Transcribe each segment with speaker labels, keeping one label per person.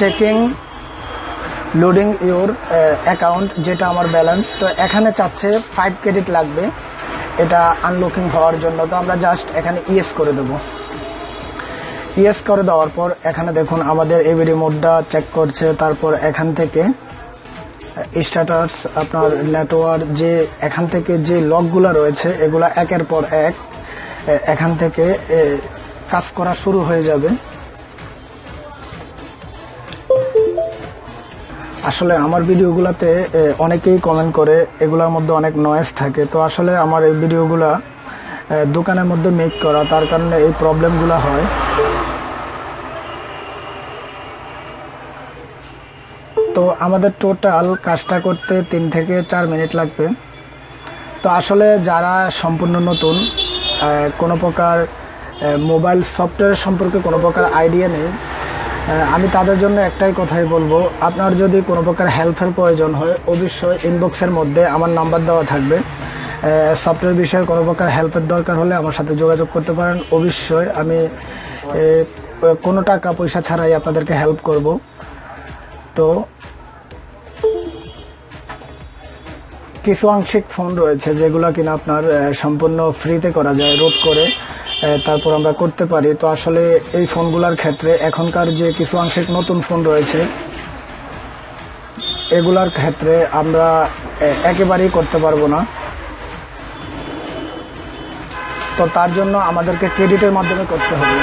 Speaker 1: Checking loading your account যেটা আমার balance তো এখানে চাচ্ছে ফাইভ ক্রেডিট লাগবে, এটা আনলকিং হওয়ার জন্য, তো আমরা জাস্ট এখানে ইয়েস করে দেবো। ইয়েস করে দেওয়ার পর, এখানে দেখুন আমাদের এবিডি মোডটা চেক করছে, তারপর এখান থেকে স্ট্যাটাস আপনার নেটওয়ার্ক যে এখান থেকে যে লকগুলো রয়েছে, এগুলা একের পর এক এখান থেকে কাজ করা শুরু হয়ে যাবে। আসলে আমার ভিডিওগুলোতে অনেকেই কমেন্ট করে, এগুলোর মধ্যে অনেক নয়েজ থাকে। তো আসলে আমার এই ভিডিওগুলা দোকানের মধ্যে মেক করা, তার কারণে এই প্রবলেমগুলো হয়। তো আমাদের টোটাল কাজটা করতে তিন থেকে চার মিনিট লাগবে। তো আসলে যারা সম্পূর্ণ নতুন কোনো প্রকার মোবাইল সফটওয়্যার সম্পর্কে কোনো প্রকার আইডিয়া নেই আমি তাদের জন্য একটাই কথাই বলব। আপনার যদি কোনো প্রকার হেল্পের প্রয়োজন হয়, অবশ্যই ইনবক্সের মধ্যে আমার নাম্বার দেওয়া থাকবে। সফটওয়্যার বিষয়ে কোনো প্রকার হেল্পের দরকার হলে আমার সাথে যোগাযোগ করতে পারেন। অবশ্যই আমি কোনো টাকা পয়সা ছাড়াই আপনাদেরকে হেল্প করব। তো, কিছু আংশিক ফোন রয়েছে যেগুলো কিনা আপনার সম্পূর্ণ ফ্রিতে করা যায় রোড করে। তারপর আমরা করতে পারি। তো আসলে এই ফোনগুলোর ক্ষেত্রে এখনকার যে কিছু আংশিক নতুন ফোন রয়েছে, এগুলার ক্ষেত্রে আমরা একেবারেই করতে পারব না। তো তার জন্য আমাদেরকে ক্রেডিটের মাধ্যমে করতে হবে।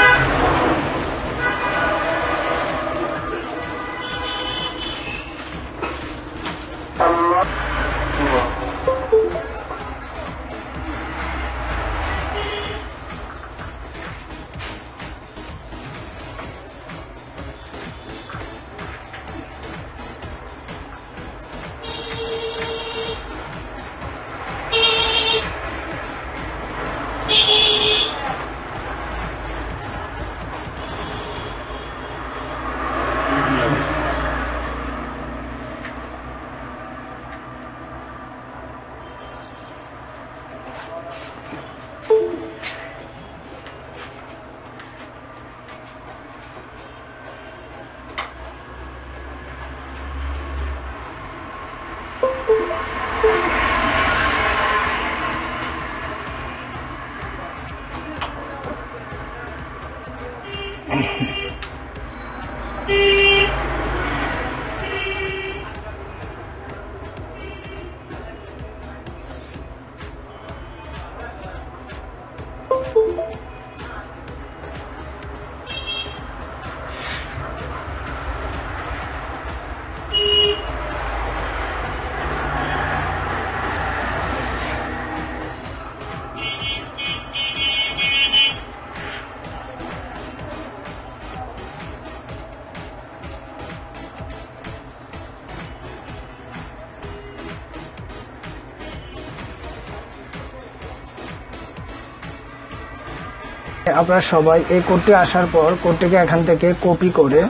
Speaker 1: আপনারা সবাই এই কোডটি আসার পর কোডটিকে এখান থেকে কপি করে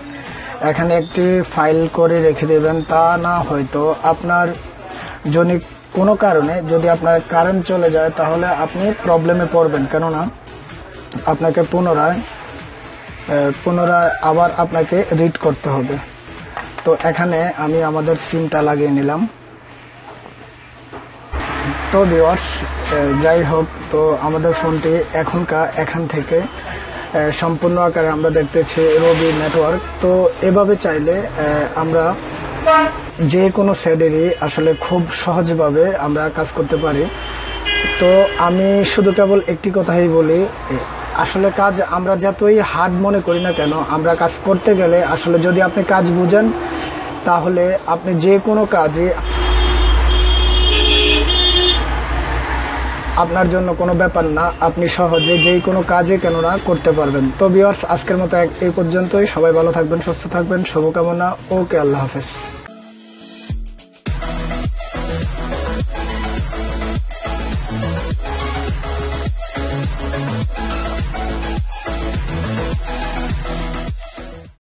Speaker 1: এখানে একটি ফাইল করে রেখে দেবেন। তা না হয়তো আপনার যদি কোনো কারণে যদি আপনার কারেন্ট চলে যায়, তাহলে আপনি প্রবলেমে পড়বেন। কেননা আপনাকে পুনরায় পুনরায় আবার আপনাকে রিড করতে হবে। তো এখানে আমি আমাদের সিমটা লাগিয়ে নিলাম। তো ভিওয়ার্স যাই হোক, তো আমাদের ফোনটি এখনকার এখান থেকে সম্পূর্ণ আকারে আমরা দেখতেছি রবি নেটওয়ার্ক তো এভাবে চাইলে আমরা যে কোনো সেডেরই আসলে খুব সহজভাবে আমরা কাজ করতে পারি। তো আমি শুধু কেবল একটি কথাই বলি আসলে কাজ আমরা যতই হার্ড মনে করি না কেন, আমরা কাজ করতে গেলে আসলে যদি আপনি কাজ বুঝেন, তাহলে আপনি যে কোনো কাজে আপনার জন্য কোনো ব্যাপার না, আপনি সহজে যেই কোনো কাজে কেননা করতে পারবেন। তো বিয়ার্স আজকের মতো এক- এই পর্যন্তই। সবাই ভালো থাকবেন, সুস্থ থাকবেন। শুভকামনা। ওকে, আল্লাহ হাফেজ।